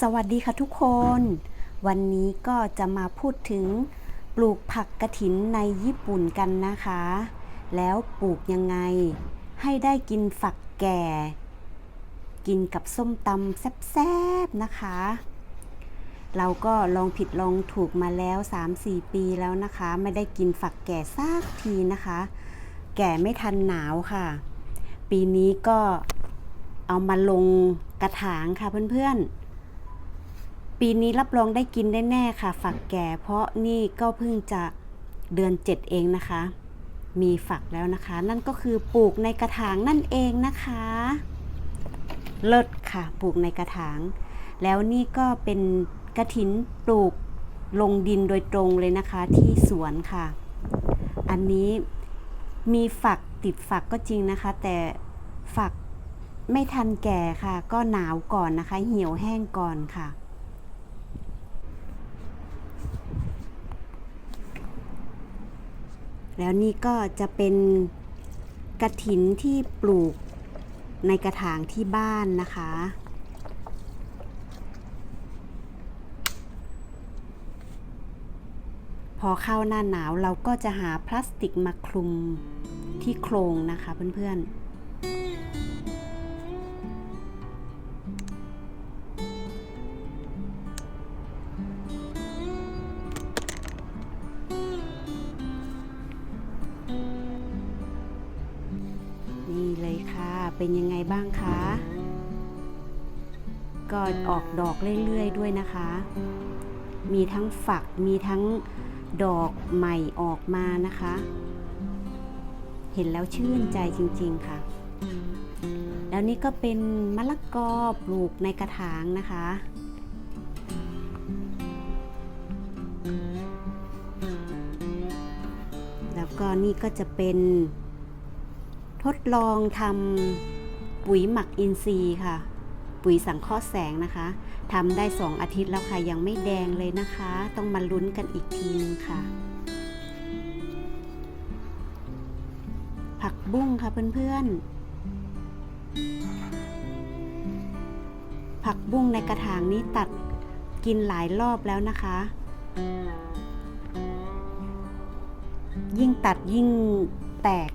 สวัสดีค่ะทุกคน วันนี้ก็จะมาพูดถึงปลูกผักกระถินในญี่ปุ่นกันนะคะ แล้วปลูกยังไง ให้ได้กินฝักแก่ กินกับส้มตำแซ่บๆนะคะ เราก็ลองผิดลองถูกมาแล้ว 3-4 ปีแล้วนะคะ ไม่ได้กินฝักแก่ซากทีนะคะ แก่ไม่ทันหนาวค่ะ ปีนี้ก็เอามาลงกระถางค่ะเพื่อนๆ ปีนี้รับรองได้กินได้แน่ค่ะ ฝักแก่ เพราะนี่ก็เพิ่งจะเดือนเจ็ดเองนะคะ มีฝักแล้วนะคะ นั่นก็คือปลูกในกระถางนั่นเองนะคะ เลิศค่ะ ปลูกในกระถาง แล้วนี่ก็เป็นกระถินปลูกลงดินโดยตรงเลยนะคะที่สวนค่ะ อันนี้มีฝักติดฝักก็จริงนะคะ แต่ฝักไม่ทันแก่ค่ะ ก็หนาวก่อนนะคะ เหี่ยวแห้งก่อนค่ะ แล้วนี่ก็จะเป็นกระถินที่ปลูกในกระถางที่บ้านนะคะ พอเข้าหน้าหนาวเราก็จะหาพลาสติกมาคลุมที่โครงนะคะเพื่อนๆ เป็นยังไงบ้างคะ ก็ออกดอกเรื่อยๆด้วยนะคะ มีทั้งฝักมีทั้งดอกใหม่ออกมานะคะ เห็นแล้วชื่นใจจริงๆค่ะ แล้วนี่ก็เป็นมะละกอปลูกในกระถางนะคะแล้วก็นี่ก็จะเป็นทดลองทำ ปุ๋ยหมักอินทรีย์ค่ะ ปุ๋ยสังเคราะห์แสงนะคะทำได้2อาทิตย์แล้วค่ะ ยังไม่แดงเลยนะคะ ต้องมาลุ้นกันอีกทีนึงค่ะ ผักบุ้งค่ะเพื่อนๆ ผักบุ้งในกระถางนี้ตัดกินหลายรอบแล้วนะคะ ยิ่งตัดยิ่งแตก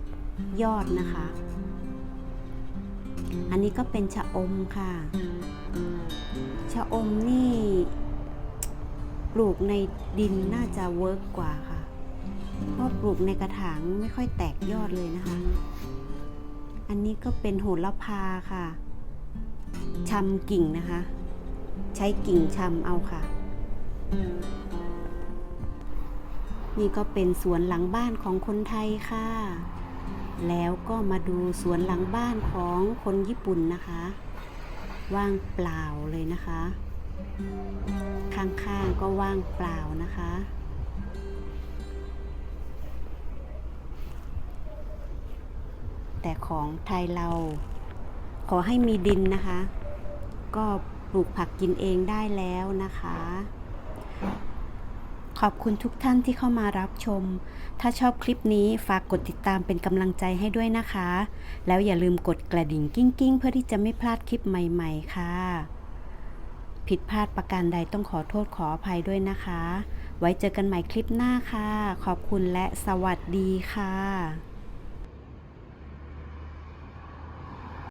ยอดนะคะ อันนี้ก็เป็นชะอมค่ะ ชะอมนี่ปลูกในดินน่าจะเวิร์กกว่าค่ะ เพราะปลูกในกระถางไม่ค่อยแตกยอดเลยนะคะ อันนี้ก็เป็นโหระพาค่ะชำกิ่งนะคะ ใช้กิ่งชำเอาค่ะ นี่ก็เป็นสวนหลังบ้านของคนไทยค่ะ แล้วก็มาดูสวนหลังบ้านของคนญี่ปุ่นนะคะ ว่างเปล่าเลยนะคะ ข้างๆก็ว่างเปล่านะคะ แต่ของไทยเราขอให้มีดินนะคะ ก็ปลูกผักกินเองได้แล้วนะคะ ขอบคุณทุกท่านที่เข้ามารับชม ถ้าชอบคลิปนี้ฝากกดติดตามเป็นกำลังใจให้ด้วยนะคะ แล้วอย่าลืมกดกระดิ่งกิ้งกิ้ง ๆ เพื่อที่จะไม่พลาดคลิปใหม่ ๆ ค่ะ ผิดพลาดประการใดต้องขอโทษขออภัยด้วยนะคะ ไว้เจอกันใหม่คลิปหน้าค่ะ ขอบคุณและสวัสดีค่ะ